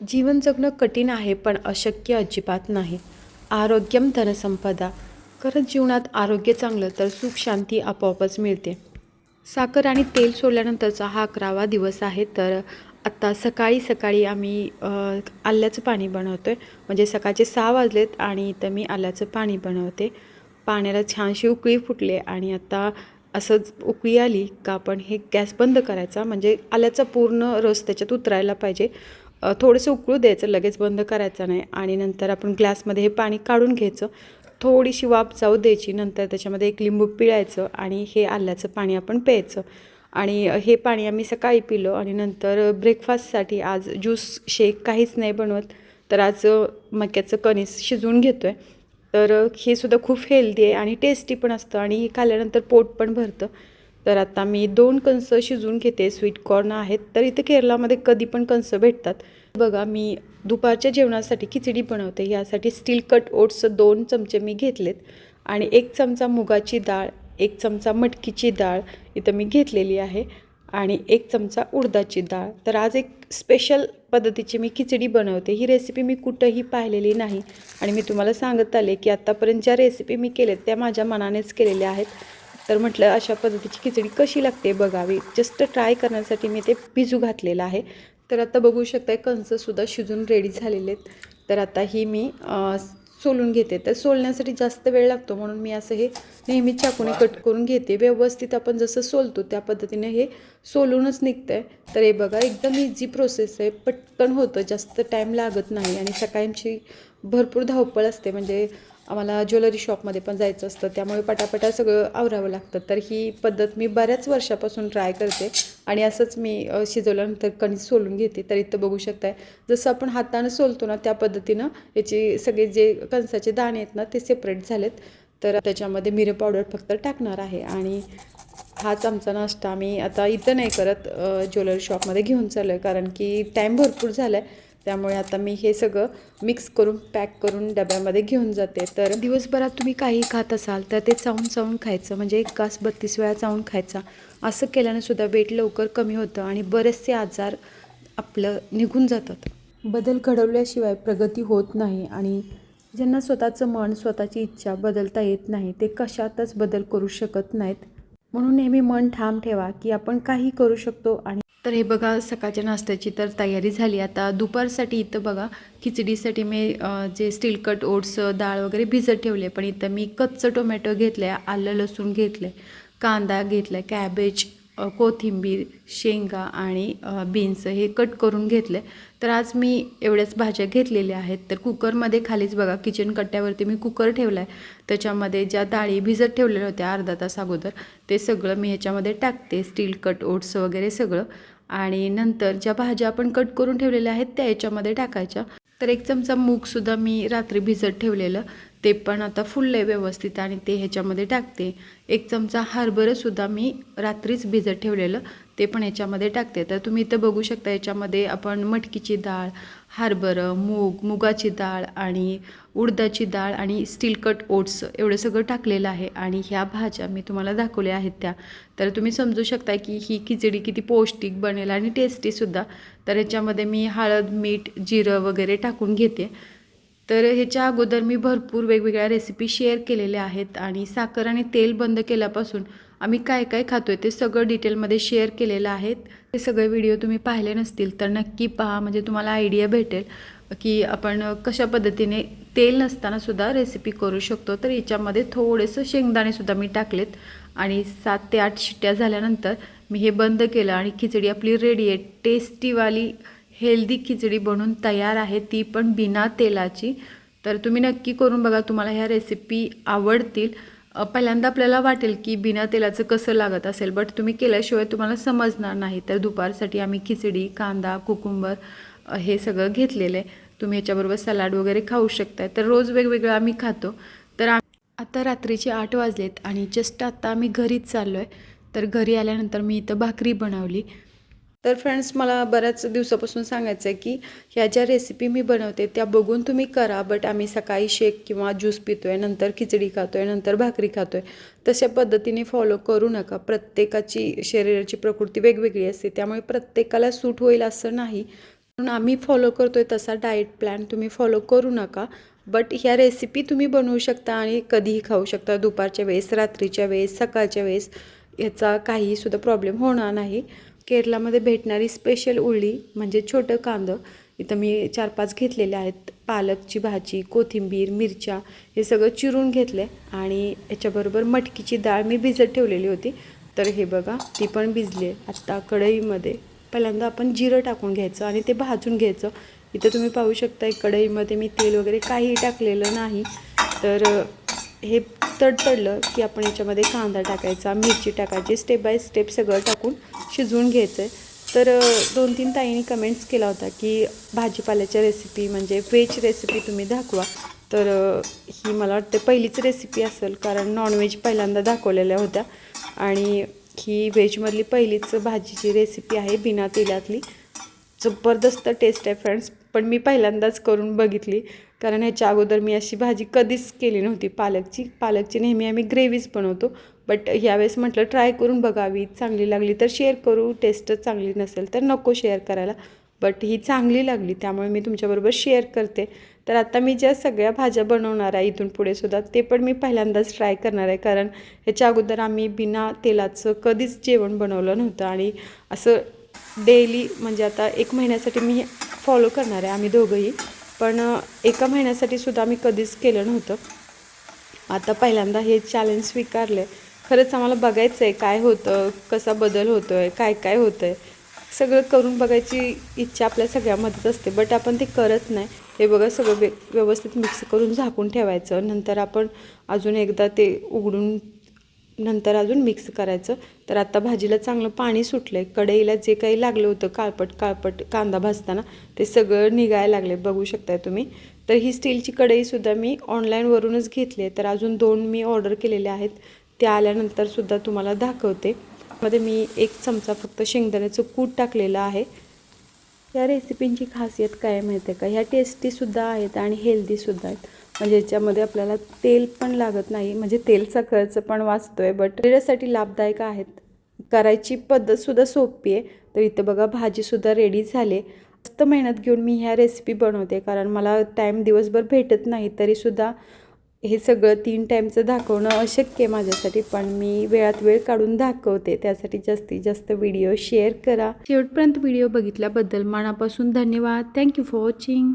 जीवन जगणं कठीण आहे पण अशक्य अजिबात नाही. आरोग्यम धनसंपदा. खरंच जीवनात आरोग्य चांगलं तर सुख शांती आपोआपच मिळते. साखर आणि तेल सोडल्यानंतरचा हा अकरावा दिवस आहे तर आत्ता सकाळी सकाळी आम्ही आल्याचं पाणी बनवतो आहे म्हणजे सकाळचे सहा वाजलेत आणि इथं मी आल्याचं पाणी बनवते. पाण्याला छानशी उकळी फुटले आणि आत्ता असंच उकळी आली का आपण हे गॅस बंद करायचा. म्हणजे आल्याचा पूर्ण रस त्याच्यात उतरायला पाहिजे. थोडंसं उकळू द्यायचं लगेच बंद करायचं नाही. आणि नंतर आपण ग्लासमध्ये हे पाणी काढून घ्यायचं. थोडीशी वाफ जाऊ द्यायची नंतर त्याच्यामध्ये एक लिंबू पिळायचं आणि हे आल्याचं पाणी आपण प्यायचं. आणि हे पाणी आम्ही सकाळी पिलो आणि नंतर ब्रेकफास्टसाठी आज ज्यूस शेक काहीच नाही बनवत. तर आज मक्याचं कणीस शिजवून घेतो आहे तर हे सुद्धा खूप हेल्दी आहे आणि टेस्टी पण असतं आणि हे खाल्ल्यानंतर पोट पण भरतं. तर आता मी दोन कणसं शिजवून घेते स्वीट कॉर्न आहेत. तर इथे केरळामध्ये कधी पण कणसं भेटतात. बघा मी दुपारच्या जेवणासाठी खिचडी बनवते. यासाठी स्टील कट ओट्स दोन चमचे मी घेतलेत. आणि एक चमचा मुगाची डाळ एक चमचा मटकीची डाळ इथं मी घेतलेली आहे. आणि एक चमचा उडदाची डाळ. तर आज एक स्पेशल पद्धतीची मी खिचडी बनवते. ही रेसिपी मी कुठंही पाहिलेली नाही. आणि मी तुम्हाला सांगत आले की आत्तापर्यंत ज्या रेसिपी मी केल्या त्या माझ्या मनानेच केलेल्या आहेत. तर म्हटलं अशा पद्धतीची खिचडी कशी लागते बघावी. जस्ट ट्राय करण्यासाठी मी ते भिजू घातलेलं आहे. तर आता बघू शकताय कणसंसुद्धा शिजून रेडी झालेले आहेत. तर आता ही मी सोलून घेते. तर सोलण्यासाठी जास्त वेळ लागतो म्हणून मी असं हे नेहमी चाकूने कट करून घेते. व्यवस्थित आपण जसं सोलतो त्या पद्धतीने हे सोलूनच निघतं आहे तर हे बघा एकदम इझी प्रोसेस आहे. पटकन होतं. जास्त टाईम लागत नाही आणि सकाळची भरपूर धावपळ असते. म्हणजे आम्हाला ज्वेलरी शॉपमध्ये पण जायचं असतं त्यामुळे पटापटा सगळं आवरावं लागतं. तर ही पद्धत मी बऱ्याच वर्षापासून ट्राय करते आणि असंच मी शिजवल्यानंतर कणीस सोलून घेते. तर इथं बघू शकताय जसं आपण हातानं सोलतो ना त्या पद्धतीनं याचे सगळे जे कणसाचे दाणे आहेत ना ते सेपरेट झालेत. तर त्याच्यामध्ये मिरे पावडर फक्त टाकणार आहे आणि हाच आमचा नाश्ता. आम्ही आता इथं नाही करत ज्वेलरी शॉपमध्ये घेऊन चाललो आहे कारण की टाईम भरपूर झाला आहे त्यामुळे आता मी हे सगळं मिक्स करून पॅक करून डब्यामध्ये घेऊन जाते. तर दिवसभरात तुम्ही काही खात असाल तर ते चावून चावून खायचं. म्हणजे एक घास बत्तीस वेळा चावून खायचा. असं केल्यानंसुद्धा वेट लवकर कमी होतं आणि बरेचसे आजार आपलं निघून जातात. बदल घडवल्याशिवाय प्रगती होत नाही आणि ज्यांना स्वतःचं मन स्वतःची इच्छा बदलता येत नाही ते कशातच बदल करू शकत नाहीत. म्हणून नेहमी मन ठाम ठेवा की आपण काही करू शकतो आणि तर हे बघा सकाळच्या नाश्त्याची तर तयारी झाली. आता दुपारसाठी इथं बघा खिचडीसाठी मी जे स्टील कट ओट्स डाळ वगैरे भिजत ठेवले. पण इथं मी कच्चं टोमॅटो घेतलं आहे आलं लसूण घेतलं आहे कांदा घेतला आहे कॅबेज कोथिंबीर शेंगा आणि बीन्स हे कट करून घेतले. तर आज मी एवढ्याच भाज्या घेतलेल्या आहेत. तर कुकरमध्ये खालीच बघा किचन कट्ट्यावरती मी कुकर ठेवला आहे त्याच्यामध्ये ज्या डाळी भिजत ठेवलेल्या होत्या अर्धा तास अगोदर ते सगळं मी ह्याच्यामध्ये टाकते. स्टील कट ओट्स वगैरे सगळं. आणि नंतर ज्या भाज्या आपण कट करून ठेवलेल्या आहेत त्या याच्यामध्ये टाकायच्या. तर एक चमचा मूगसुद्धा मी रात्री भिजत ठेवलेलं. ते पण आता फुललं आहे व्यवस्थित आणि ते ह्याच्यामध्ये टाकते. एक चमचा हरभरंसुद्धा मी रात्रीच भिजत ठेवलेलं ते पण ह्याच्यामध्ये टाकते. तर तुम्ही इथं बघू शकता याच्यामध्ये आपण मटकीची डाळ हरभरं मूग मुगाची डाळ आणि उडदाची डाळ आणि स्टील कट ओट्स एवढं सगळं टाकलेलं आहे आणि ह्या भाज्या मी तुम्हाला दाखवल्या आहेत त्या. तर तुम्ही समजू शकता की ही खिचडी किती पौष्टिक बनेल आणि टेस्टीसुद्धा तर ह्याच्यामध्ये मी हळद मीठ जिरं वगैरे टाकून घेते. तर ह्याच्या अगोदर मी भरपूर वेगवेगळ्या रेसिपी शेअर केलेल्या आहेत आणि साखर आणि तेल बंद केल्यापासून आम्ही काय काय खातो आहे ते सगळं डिटेलमध्ये शेअर केलेलं आहेत. ते सगळे व्हिडिओ तुम्ही पाहिले नसतील तर नक्की पहा म्हणजे तुम्हाला आयडिया भेटेल की आपण कशा पद्धतीने तेल नसतानासुद्धा रेसिपी करू शकतो. तर याच्यामध्ये थोडेसं शेंगदाणेसुद्धा मी टाकलेत आणि सात ते आठ शिट्ट्या झाल्यानंतर मी हे बंद केलं आणि खिचडी आपली रेडी आहे. टेस्टीवाली हेल्दी खिचडी बनून तयार आहे ती पण बिना तेलाची. तर तुम्ही नक्की करून बघा तुम्हाला ह्या रेसिपी आवडतील. पहिल्यांदा आपल्याला वाटेल की बिना तेलाचं कसं लागत असेल बट तुम्ही केल्याशिवाय तुम्हाला समजणार नाही. तर दुपारसाठी आम्ही खिचडी कांदा कुकुंबर हे सगळं घेतलेलं आहे. तुम्ही याच्याबरोबर सलाड वगैरे खाऊ शकताय. तर रोज वेगवेगळं आम्ही खातो. तर आता रात्रीचे आठ वाजलेत आणि जस्ट आता आम्ही घरीच चाललो आहे तर घरी आल्यानंतर मी इथं भाकरी बनवली. तर फ्रेंड्स मला बऱ्याच दिवसापासून सांगायचं आहे की ह्या ज्या रेसिपी मी बनवते त्या बघून तुम्ही करा बट आम्ही सकाळी शेक किंवा ज्यूस पितो आहे नंतर खिचडी खातो आहे नंतर भाकरी खातो आहे तशा पद्धतीने फॉलो करू नका. प्रत्येकाची शरीराची प्रकृती वेगवेगळी असते त्यामुळे प्रत्येकाला सूट होईल असं नाही. म्हणून आम्ही फॉलो करतो आहे तसा डाएट प्लॅन तुम्ही फॉलो करू नका बट ह्या रेसिपी तुम्ही बनवू शकता आणि कधीही खाऊ शकता. दुपारच्या वेळेस रात्रीच्या वेळेस सकाळच्या वेळेस याचा काहीसुद्धा प्रॉब्लेम होणार नाही. केरलामध्ये भेटणारी स्पेशल उळी म्हणजे छोटं कांदं. इथं मी चार पाच घेतलेले आहेत. पालकची भाजी कोथिंबीर मिरच्या हे सगळं चिरून घेतले. आणि याच्याबरोबर मटकीची डाळ मी भिजत ठेवलेली होती. तर हे बघा ती पण भिजली आत्ता कढईमध्ये पहिल्यांदा आपण जिरं टाकून घ्यायचं आणि ते भाजून घ्यायचं. इथं तुम्ही पाहू शकता कढईमध्ये मी तेल वगैरे काहीही टाकलेलं नाही. तर हे तडतडलं की आपण याच्यामध्ये कांदा टाकायचा मिरची टाकायची स्टेप बाय स्टेप सगळं टाकून शिजवून घ्यायचं आहे तर दोन तीन ताईंनी कमेंट्स केला होता की भाजीपाल्याच्या रेसिपी म्हणजे व्हेज रेसिपी तुम्ही दाखवा. तर ही मला वाटते पहिलीच रेसिपी असेल कारण नॉनव्हेज पहिल्यांदा दाखवलेल्या होत्या. आणि ही व्हेजमधली पहिलीच भाजीची रेसिपी आहे बिना तेलातली. जबरदस्त टेस्ट आहे फ्रेंड्स पण मी पहिल्यांदाच करून बघितली. कारण ह्याच्या अगोदर मी अशी भाजी कधीच केली नव्हती पालकची. पालकची नेहमी आम्ही ग्रेव्हीज बनवतो. बट यावेळेस म्हटलं ट्राय करून बघावी. चांगली लागली तर शेअर करू. टेस्टच चांगली नसेल तर नको शेअर करायला. बट ही चांगली लागली त्यामुळे मी तुमच्याबरोबर शेअर करते. तर आता मी ज्या सगळ्या भाज्या बनवणार आहे इथून पुढे सुद्धा ते पण मी पहिल्यांदाच ट्राय करणार आहे. कारण ह्याच्या अगोदर आम्ही बिना तेलाचं कधीच जेवण बनवलं नव्हतं. आणि असं डेली म्हणजे आता एक महिन्यासाठी मी फॉलो करणार आहे आम्ही दोघंही. पण एका महिन्यासाठी सुद्धा मी कधीच केलं नव्हतं. आता पहिल्यांदा हे चॅलेंज स्वीकारले. खरंच आम्हाला बघायचं आहे काय होतं कसा बदल होतो आहे काय काय होतं आहे सगळं करून बघायची इच्छा आपल्या सगळ्यामध्येच असते बट आपण ते करत नाही. हे बघा सगळं व्यवस्थित मिक्स करून झाकून ठेवायचं. नंतर आपण अजून एकदा ते उघडून नंतर अजून मिक्स करायचं. तर आता भाजीला चांगलं पाणी सुटलं आहे कढईला जे काही लागलं होतं काळपट काळपट कांदा भाजताना ते सगळं निघायला लागले बघू शकताय तुम्ही. तर ही स्टीलची कढईसुद्धा मी ऑनलाईनवरूनच घेतली आहे. तर अजून दोन मी ऑर्डर केलेले आहेत. त्या आल्यानंतरसुद्धा तुम्हाला दाखवते. मध्ये मी एक चमचा फक्त शेंगदाण्याचं कूट टाकलेलं आहे. या रेसिपींची खासियत काय माहिती आहे का? ह्या टेस्टीसुद्धा आहेत आणि हेल्दीसुद्धा आहेत. म्हणजे याच्यामध्ये आपल्याला तेल पण लागत नाही. म्हणजे तेलचा खर्च पण वाचतो आहे बट शरीरासाठी लाभदायक आहेत. करायची पद्धतसुद्धा सोपी आहे. तर इथं बघा भाजीसुद्धा रेडी झाले. जास्त मेहनत घेऊन मी ह्या रेसिपी बनवते. कारण मला टाईम दिवसभर भेटत नाही तरीसुद्धा हे सगळं तीन टाईमचं दाखवणं अशक्य आहे माझ्यासाठी पण मी वेळात वेळ काढून दाखवते. त्यासाठी जास्तीत जास्त व्हिडिओ शेअर करा. शेवटपर्यंत व्हिडिओ बघितल्याबद्दल मनापासून धन्यवाद. Thank you for watching